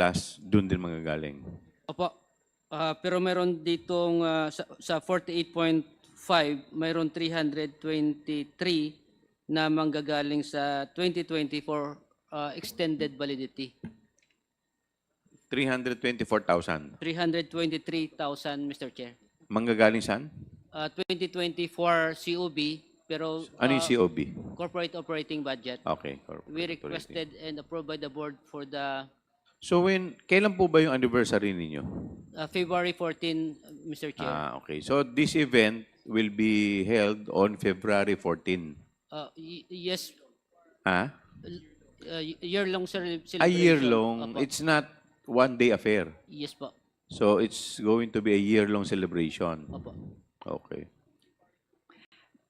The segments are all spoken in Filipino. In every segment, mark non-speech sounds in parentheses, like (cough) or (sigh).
plus doon din manggagaling. Opo. Ah, pero meron ditong ah, sa, sa 48.5, mayroon 323 na manggagaling sa 2024 ah, extended validity. 324,000. 323,000, Mr. Chair. Manggagaling saan? Ah, 2024 COB, pero Ano yung ah, COB? corporate operating budget. Okay. corporate We operating. requested and approved by the board for the So when, kailan po ba yung anniversary ninyo? ah, February 14, Mr. Chair. Ah, okay. So this event will be held on February 14. Ah, y- yes, Ah? uh, year-long cele- celebration. A year long. Opo. It's not one day affair. Yes po. So it's going to be a year-long celebration. Opo. Okay.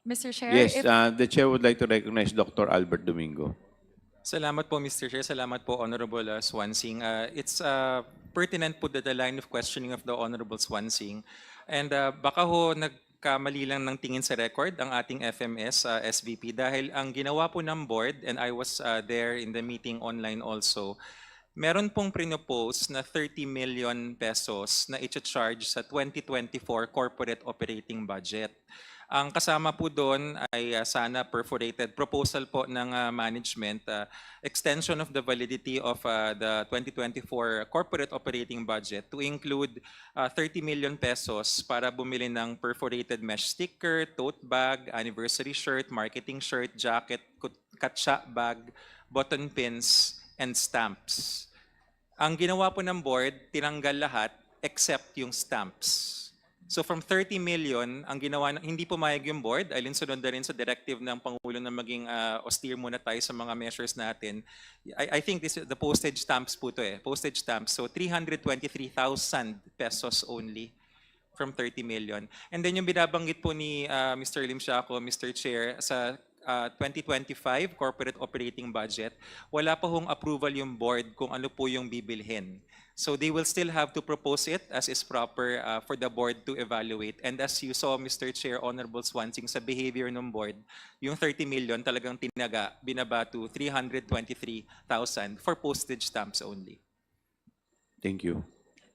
Mr. Chair, Yes, if, uh, the chair would like to recognize Dr. Albert Domingo. Salamat po, Mr. Chair. Salamat po, Honorable uh, Swansing. Uh, it's uh, pertinent po that the line of questioning of the Honorable Swansing. And uh, baka ho nagkamali lang ng tingin sa record ang ating FMS uh, SVP dahil ang ginawa po ng board, and I was uh, there in the meeting online also, meron pong prinopose na 30 million pesos na i-charge sa 2024 corporate operating budget. Ang kasama po doon ay uh, sana perforated proposal po ng uh, management, uh, extension of the validity of uh, the 2024 corporate operating budget to include uh, 30 million pesos para bumili ng perforated mesh sticker, tote bag, anniversary shirt, marketing shirt, jacket, katsa bag, button pins, and stamps. Ang ginawa po ng board, tinanggal lahat except yung stamps. So from 30 million, ang ginawa, ng- hindi pumayag yung board, alinsunod na rin sa directive ng Pangulo na maging uh, austere muna tayo sa mga measures natin. I, I think this is the postage stamps po to eh, postage stamps. So 323,000 pesos only from 30 million. And then yung binabanggit po ni uh, Mr. Lim Siaco, Mr. Chair, sa uh, 2025 corporate operating budget, wala pa hong approval yung board kung ano po yung bibilhin. So they will still have to propose it as is proper uh, for the board to evaluate. And as you saw, Mr. Chair, Honorable Swansing, sa behavior ng board, yung 30 million talagang tinaga, binaba to 323,000 for postage stamps only. Thank you.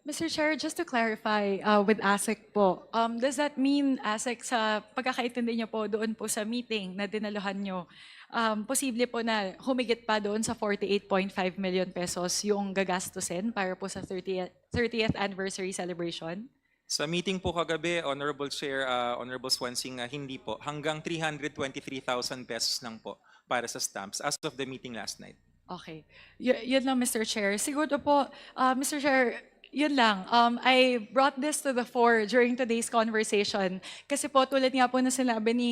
Mr. Chair, just to clarify uh, with ASEC po, um, does that mean ASEC sa pagkakaintindi niyo po doon po sa meeting na dinaluhan niyo, um, posible po na humigit pa doon sa 48.5 million pesos yung gagastusin para po sa 30th, 30th anniversary celebration? Sa meeting po kagabi, Honorable Chair, uh, Honorable Swansing, uh, hindi po. Hanggang 323,000 pesos lang po para sa stamps as of the meeting last night. Okay. Y- yun lang, Mr. Chair. Siguro po, uh, Mr. Chair, yun lang. Um, I brought this to the fore during today's conversation. Kasi po, tulad nga po na sinabi ni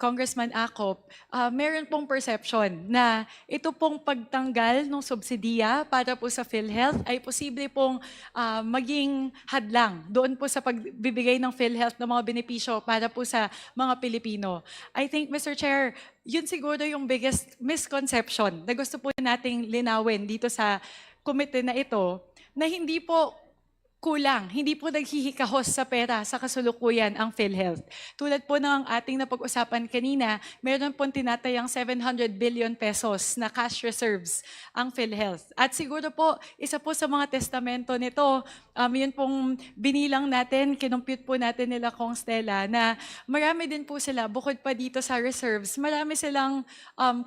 Congressman Acop, uh, meron pong perception na ito pong pagtanggal ng subsidiya para po sa PhilHealth ay posible pong uh, maging hadlang doon po sa pagbibigay ng PhilHealth ng mga benepisyo para po sa mga Pilipino. I think, Mr. Chair, yun siguro yung biggest misconception na gusto po nating linawin dito sa komite na ito na hindi po kulang, hindi po naghihikahos sa pera sa kasulukuyan ang PhilHealth. Tulad po ng ating napag-usapan kanina, meron pong tinatayang 700 billion pesos na cash reserves ang PhilHealth. At siguro po, isa po sa mga testamento nito, um, yun pong binilang natin, kinumpute po natin nila kong Stella, na marami din po sila, bukod pa dito sa reserves, marami silang um,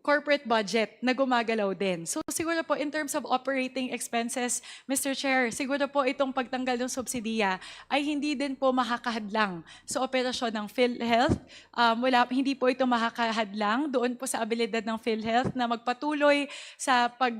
corporate budget na gumagalaw din. So siguro po in terms of operating expenses, Mr. Chair, siguro po itong pagtanggal ng subsidiya ay hindi din po makakahadlang sa operasyon ng PhilHealth. Um, wala, hindi po ito makakahadlang doon po sa abilidad ng PhilHealth na magpatuloy sa pag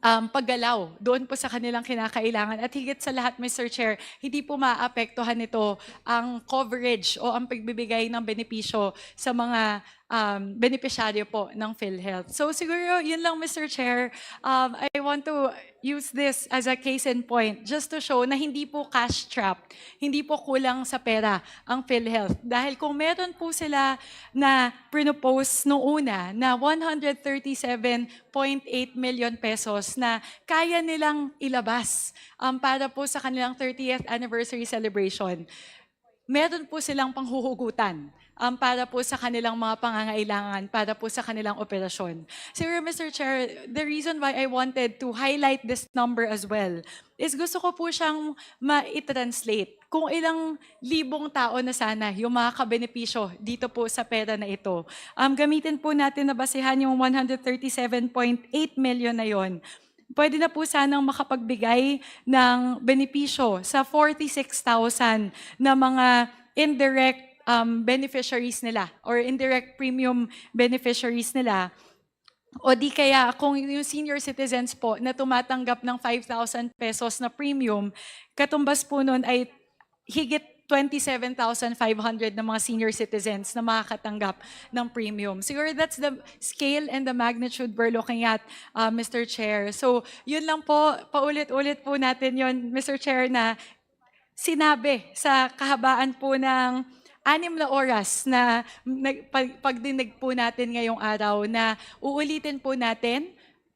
um, paggalaw doon po sa kanilang kinakailangan. At higit sa lahat, Mr. Chair, hindi po maapektuhan nito ang coverage o ang pagbibigay ng benepisyo sa mga um, benepisyaryo po ng PhilHealth. So siguro yun lang, Mr. Chair. Um, I want to use this as a case in point just to show na hindi po cash trap, hindi po kulang sa pera ang PhilHealth. Dahil kung meron po sila na pinopose noong una na 137.8 million pesos na kaya nilang ilabas um, para po sa kanilang 30th anniversary celebration, meron po silang panghuhugutan um, para po sa kanilang mga pangangailangan, para po sa kanilang operasyon. Sir, Mr. Chair, the reason why I wanted to highlight this number as well is gusto ko po siyang ma-translate kung ilang libong tao na sana yung mga kabenepisyo dito po sa pera na ito. Um, gamitin po natin na basehan yung 137.8 million na yon pwede na po sanang makapagbigay ng benepisyo sa 46,000 na mga indirect um, beneficiaries nila or indirect premium beneficiaries nila. O di kaya kung yung senior citizens po na tumatanggap ng 5,000 pesos na premium, katumbas po nun ay higit 27,500 na mga senior citizens na makakatanggap ng premium. Siguro that's the scale and the magnitude we're looking at, uh, Mr. Chair. So yun lang po, paulit-ulit po natin yun, Mr. Chair, na sinabi sa kahabaan po ng anim na oras na pagdinig po natin ngayong araw na uulitin po natin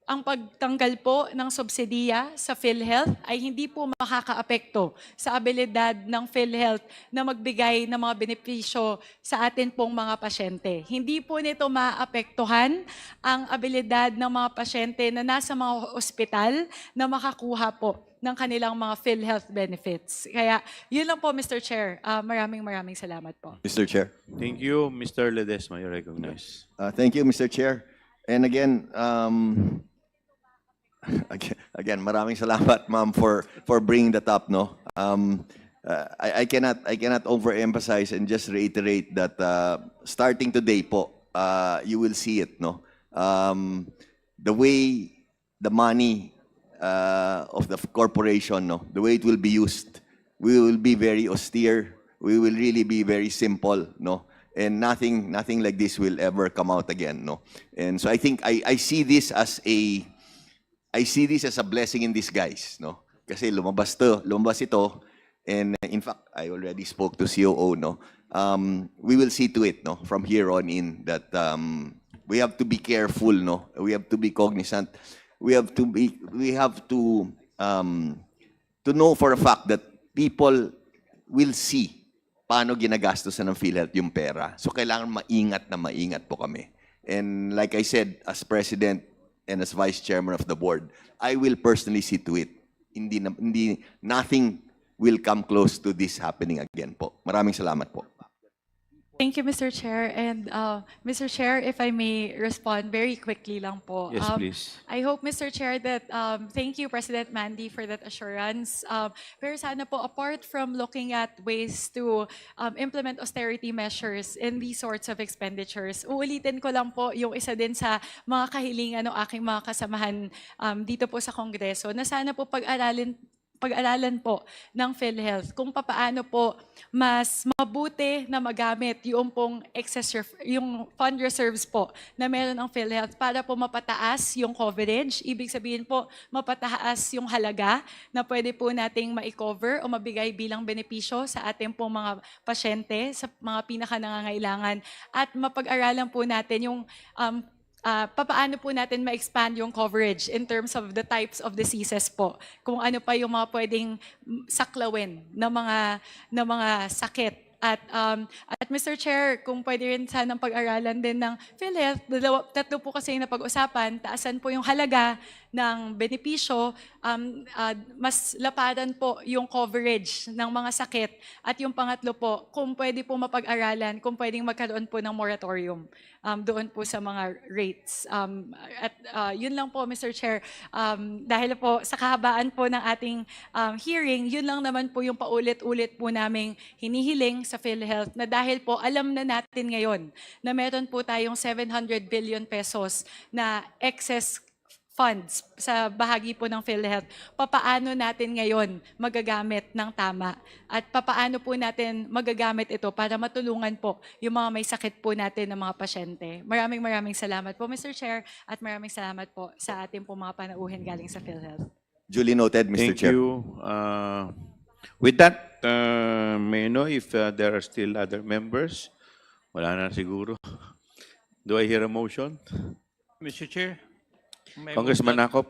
ang pagtanggal po ng subsidiya sa PhilHealth ay hindi po makakaapekto sa abilidad ng PhilHealth na magbigay ng mga benepisyo sa atin pong mga pasyente. Hindi po nito maapektuhan ang abilidad ng mga pasyente na nasa mga ospital na makakuha po ng kanilang mga PhilHealth benefits. Kaya yun lang po, Mr. Chair. Ah, maraming maraming salamat po. Mr. Chair. Thank you, Mr. Ledesma. You recognize. Uh, Thank you, Mr. Chair. And again, um, (laughs) again, again, maraming salamat, ma'am, for for bringing that up, no? Um, uh, I, I cannot I cannot overemphasize and just reiterate that uh, starting today po, uh, you will see it, no? Um, the way the money uh, of the corporation, no, the way it will be used, we will be very austere. We will really be very simple, no, and nothing, nothing like this will ever come out again, no. And so I think I, I see this as a, I see this as a blessing in disguise, no. Kasi lumabas to, lumabas ito, and uh, in fact, I already spoke to COO, no. Um, we will see to it, no, from here on in that um, we have to be careful, no. We have to be cognizant. We have to be, we have to um, to know for a fact that people will see paano ginagastosan ng PhilHealth yung pera. So kailangan maingat na maingat po kami. And like I said, as president and as vice chairman of the board, I will personally see to it. Hindi, hindi, nothing will come close to this happening again po. Maraming salamat po. Thank you, Mr. Chair. And uh, Mr. Chair, if I may respond very quickly lang po. Yes, Um, please. I hope, Mr. Chair, that um, thank you, President Mandy, for that assurance. Um, pero sana po, apart from looking at ways to um, implement austerity measures in these sorts of expenditures, uulitin ko lang po yung isa din sa mga kahilingan ng aking mga kasamahan um, dito po sa Kongreso na sana po pag-aralin pag-aralan po ng PhilHealth kung papaano po mas mabuti na magamit yung pong excess yung fund reserves po na meron ang PhilHealth para po mapataas yung coverage. Ibig sabihin po, mapataas yung halaga na pwede po nating ma-cover o mabigay bilang benepisyo sa ating pong mga pasyente, sa mga pinaka-nangangailangan at mapag-aralan po natin yung um, ah, papaano po natin ma-expand yung coverage in terms of the types of diseases po. Kung ano pa yung mga pwedeng saklawin na mga, na mga sakit. At, um, at Mr. Chair, kung pwede rin sanang pag-aralan din ng PhilHealth, tatlo po kasi yung napag-usapan, taasan po yung halaga ng benepisyo, um, ah, mas lapadan po yung coverage ng mga sakit. At yung pangatlo po, kung pwede po mapag-aralan, kung pwedeng magkaroon po ng moratorium um, doon po sa mga rates. Um, at uh, yun lang po, Mr. Chair. Um, dahil po sa kahabaan po ng ating um, hearing, yun lang naman po yung paulit-ulit po naming hinihiling sa PhilHealth na dahil po alam na natin ngayon na meron po tayong 700 billion pesos na excess funds sa bahagi po ng PhilHealth, papaano natin ngayon magagamit ng tama at papaano po natin magagamit ito para matulungan po yung mga may sakit po natin ng mga pasyente. Maraming maraming salamat po Mr. Chair at maraming salamat po sa ating po mga panauhin galing sa PhilHealth. Duly noted, Mr. Thank Chair. you. Uh, with that, uh, may I know if uh, there are still other members? Wala na siguro. Do I hear a motion? Mr. Chair. May Congressman that- Nakop?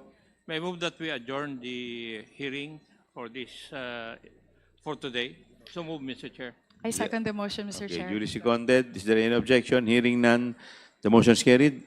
May I move that we adjourn the hearing for this, uh, for today. So move, Mr. Chair. I second the motion, Mr. Okay, Chair. duly seconded. Is there any objection? Hearing none, the motion is carried.